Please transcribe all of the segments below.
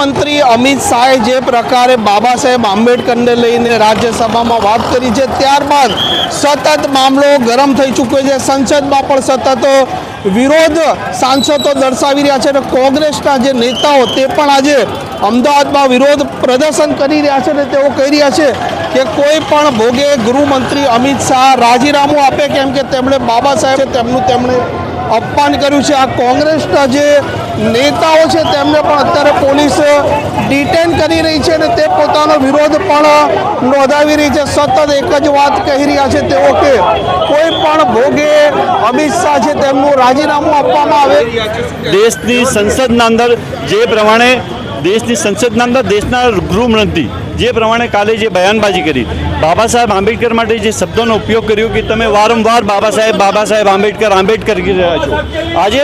ગૃહમંત્રી અમિત શાહે જે પ્રકારે બાબા સાહેબ આંબેડકરને લઈને રાજ્યસભામાં વાત કરી છે, ત્યારબાદ સતત મામલો ગરમ થઈ ચૂક્યો છે. સંસદમાં પણ સતત વિરોધ સાંસદો દર્શાવી રહ્યા છે અને કોંગ્રેસના જે નેતાઓ તે પણ આજે અમદાવાદમાં વિરોધ પ્રદર્શન કરી રહ્યા છે અને તેઓ કહી રહ્યા છે કે કોઈ પણ ભોગે ગૃહમંત્રી અમિત શાહ રાજીનામું આપે, કેમ કે તેમણે બાબા સાહેબ તેમનું તેમણે અપમાન કર્યું છે. આ કોંગ્રેસના જે નેતાઓ છે, તેમને પણ અત્યારે પોલીસ ડિટેન કરી રહી છે અને તે પોતાનો વિરોધ પણ નોંધાવી રહી છે. સતત એક જ વાત કહી રહ્યા છે તેઓ કે કોઈ પણ ભોગે અમિત શાહ છે, તેમનું રાજીનામું આપવામાં આવે. દેશની સંસદના અંદર જે પ્રમાણે, દેશની સંસદના અંદર દેશના ગૃહમંત્રી જે પ્રમાણે કાલે જે બયાનબાજી કરી બાબા સાહેબ આંબેડકર માટે જે શબ્દોનો ઉપયોગ કર્યો કે તમે વારંવાર બાબા સાહેબ બાબા સાહેબ આંબેડકર આંબેડકર કરી રહ્યા છો. આજે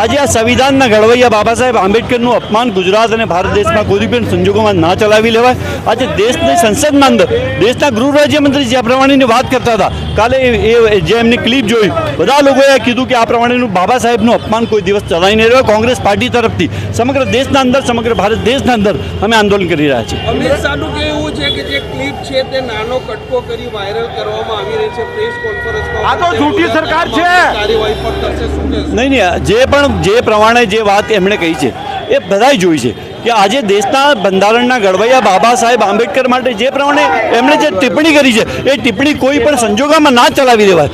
આજે આ સંવિધાનના ઘડવૈયા બાબા સાહેબ આંબેડકરનું અપમાન ગુજરાત અને ભારત દેશમાં કોઈ પણ સંજોગોમાં ના ચલાવી લેવાય. આજે દેશની સંસદના અંદર, દેશના ગૃહ રાજ્યમંત્રી જે આ પ્રમાણેની વાત કરતા હતા કાલે એ જે એમની ક્લિપ જોઈ બધા લોકોએ કીધું કે આ પ્રમાણેનું બાબા સાહેબનું અપમાન કોઈ દિવસ ચલાવી નહીં રહ્યો કોંગ્રેસ પાર્ટી તરફથી. સમગ્ર દેશના અંદર સમગ્ર ભારત દેશના અંદર અમે આંદોલન કરી રહ્યા છીએ. અમિત શાહનું કહેવું છે કે જે ક્લિપ છે તે નાનો કટકો કરી વાયરલ કરવામાં આવી રહી છે પ્રેસ કોન્ફરન્સમાં આ તો સરકાર છે. નહીં નહીં જે પણ જે પ્રમાણે જે વાત એમણે કહી છે એ બધાય જોઈ છે. કે આજે દેશના બંધારણના ઘડવૈયા બાબા સાહેબ આંબેડકર માટે જે પ્રમાણે એમણે જે ટિપ્પણી કરી છે એ ટિપ્પણી કોઈ પણ સંજોગોમાં ના ચલાવી દેવાય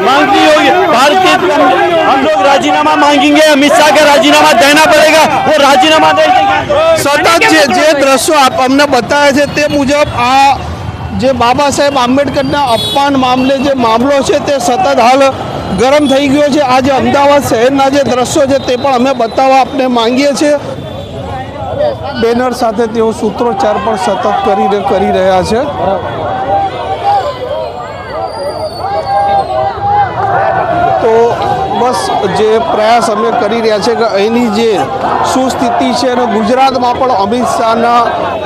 માંગતી હોય ભારતીય हम लोग राजीनामा मांगेंगे अमित शाह का राजीनामा देना पड़ेगा वो राजीनामा दे देंगे સતત જે જે દ્રશ્યો આપ અમને બતાવે છે તે મુજબ આ જે બાબા સાહેબ આંબેડકરના અપમાન મામલે જે મામલો છે તે સતત હાલ ગરમ થઈ ગયો છે આજે અમદાવાદ શહેરના જે દ્રશ્યો છે તે પણ અમે બતાવવા આપણે માંગીએ છીએ બેનર સાથે તેઓ સૂત્રોચ્ચાર પણ સતત કરી કરી રહ્યા છે. તો બસ જે પ્રયાસ અમે કરી રહ્યા છે કે અહીંની જે શું સ્થિતિ છે અને ગુજરાતમાં પણ અમિત શાહના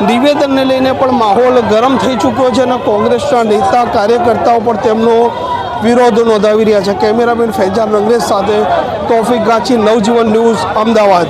નિવેદનને લઈને પણ માહોલ ગરમ થઈ ચૂક્યો છે અને કોંગ્રેસના નેતા કાર્યકર્તાઓ પણ તેમનો વિરોધ નોંધાવી રહ્યા છે. કેમેરામેન ફૈજાન અંગ્રેજ સાથે તોફિક ગાંચી, નવજીવન ન્યૂઝ, અમદાવાદ.